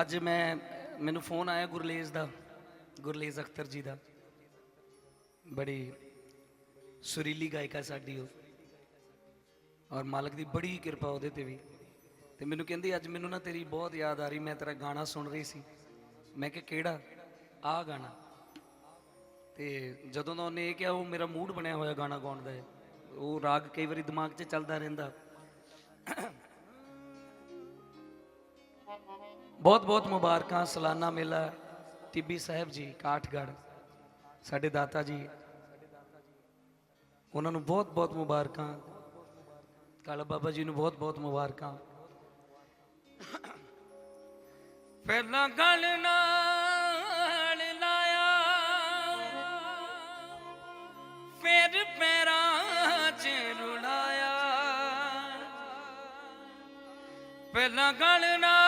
ਅੱਜ ਮੈਂ, ਮੈਨੂੰ ਫੋਨ ਆਇਆ ਗੁਰਲੇਜ਼ ਦਾ, ਗੁਰਲੇਜ਼ ਅਖਤਰ ਜੀ ਦਾ। ਬੜੀ ਸੁਰੀਲੀ ਗਾਇਕਾ ਸਾਡੀ ਉਹ। ਔਰ ਮਾਲਕ ਦੀ ਬੜੀ ਕਿਰਪਾ ਉਹਦੇ ਤੇ ਵੀ। ਤੇ ਮੈਨੂੰ ਕਹਿੰਦੀ, ਅੱਜ ਮੈਨੂੰ ਨਾ ਤੇਰੀ ਬਹੁਤ ਯਾਦ ਆ ਰਹੀ, ਮੈਂ ਤੇਰਾ ਗਾਣਾ ਸੁਣ ਰਹੀ ਸੀ। ਮੈਂ ਕਿ ਕਿਹੜਾ? ਆਹ ਗਾਣਾ। ਤੇ ਜਦੋਂ ਦਾ ਉਹਨੇ ਇਹ ਕਿਹਾ, ਉਹ ਮੇਰਾ ਮੂਡ ਬਣਿਆ ਹੋਇਆ ਗਾਣਾ ਗਾਉਣ ਦਾ। ਉਹ ਰਾਗ ਕਈ ਵਾਰੀ ਦਿਮਾਗ 'ਚ ਚੱਲਦਾ ਰਹਿੰਦਾ। ਬਹੁਤ ਬਹੁਤ ਮੁਬਾਰਕਾਂ, ਸਾਲਾਨਾ ਮੇਲਾ, ਟਿੱਬੀ ਸਾਹਿਬ ਜੀ ਕਾਠਗੜ ਸਾਡੇ ਦਾਤਾ ਜੀ, ਉਹਨਾਂ ਨੂੰ ਬਹੁਤ ਬਹੁਤ ਮੁਬਾਰਕਾਂ। ਕਾਲਾ ਬਾਬਾ ਜੀ ਨੂੰ ਬਹੁਤ ਬਹੁਤ ਮੁਬਾਰਕਾਂ। ਪਹਿਲਾਂ ਗੱਲ ਨਾਲ ਲਾਇਆ, ਫਿਰ ਪੈਰਾਂ 'ਚ ਰੁਲਾਇਆ। ਪਹਿਲਾਂ ਗੱਲ ਨਾਲ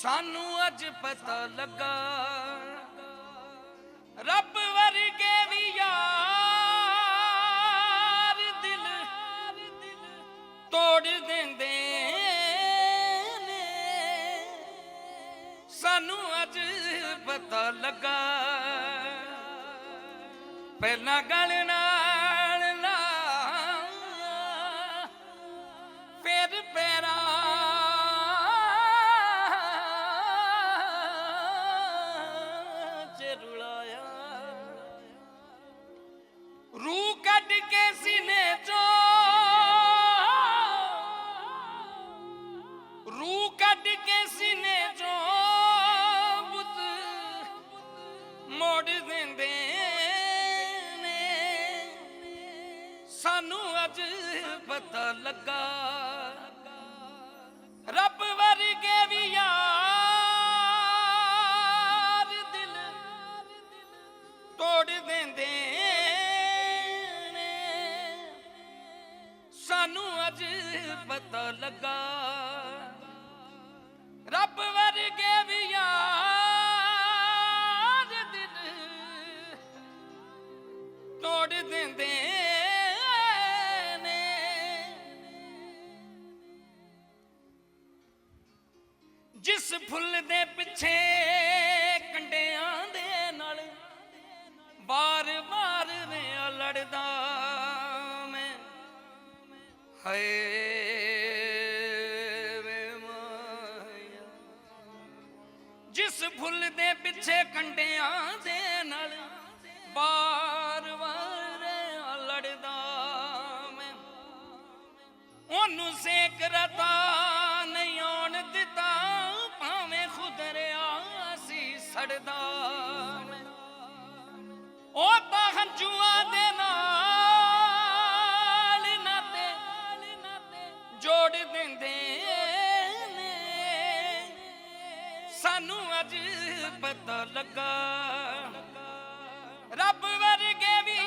ਸਾਨੂੰ ਅੱਜ ਪਤਾ ਲੱਗਾ, ਰੱਬ ਵਰਗੇ ਵੀ ਯਾਰ ਦਿਲ ਤੋੜ ਦਿੰਦੇ ਨੇ। ਸਾਨੂੰ ਅੱਜ ਪਤਾ ਲੱਗਾ, ਪਹਿਲਾਂ ਗੱਲ ਨਾ ਕੇ ਸੀਨੇ ਚੋਂ ਬੁੱਤ ਮੋੜ ਦਿੰਦੇ ਨੇ। ਸਾਨੂੰ ਅੱਜ ਪਤਾ ਲੱਗਾ, ਰੱਬ ਵਰਗੇ ਵੀ ਯਾਰ ਦਿਲ ਤੋੜ ਦਿੰਦੇ ਸਾਨੂੰ ਅੱਜ ਪਤਾ ਲੱਗਾ ਤੋੜ ਦਿੰਦੇ ਨੇ। ਜਿਸ ਫੁੱਲ ਦੇ ਪਿੱਛੇ ਕੰਡਿਆਂ ਦੇ ਨਾਲ ਬਾਰ-ਬਾਰ ਰਿਆ ਲੜਦਾ ਮੈਂ। ਹਾਏ ਮਾਇਆ। ਜਿਸ ਫੁੱਲ ਦੇ ਪਿੱਛੇ ਕੰਡਿਆਂ ਦੇ ਨਾਲ ਬਾਰ-ਬਾਰ ਰਤਾ ਨਹੀਂ ਆਉਣ ਦਿੱਤਾ, ਭਾਵੇਂ ਖੁਦ ਸੀ ਸੜਦਾ ਉਹ ਤਾਂ ਹੰਝੂਆਂ ਦੇ ਨਾਲ ਨਾਤੇ ਜੋੜ ਦਿੰਦੇ ਨੇ। ਸਾਨੂੰ ਅੱਜ ਪਤਾ ਲੱਗਾ, ਰੱਬ ਵਰਗੇ ਵੀ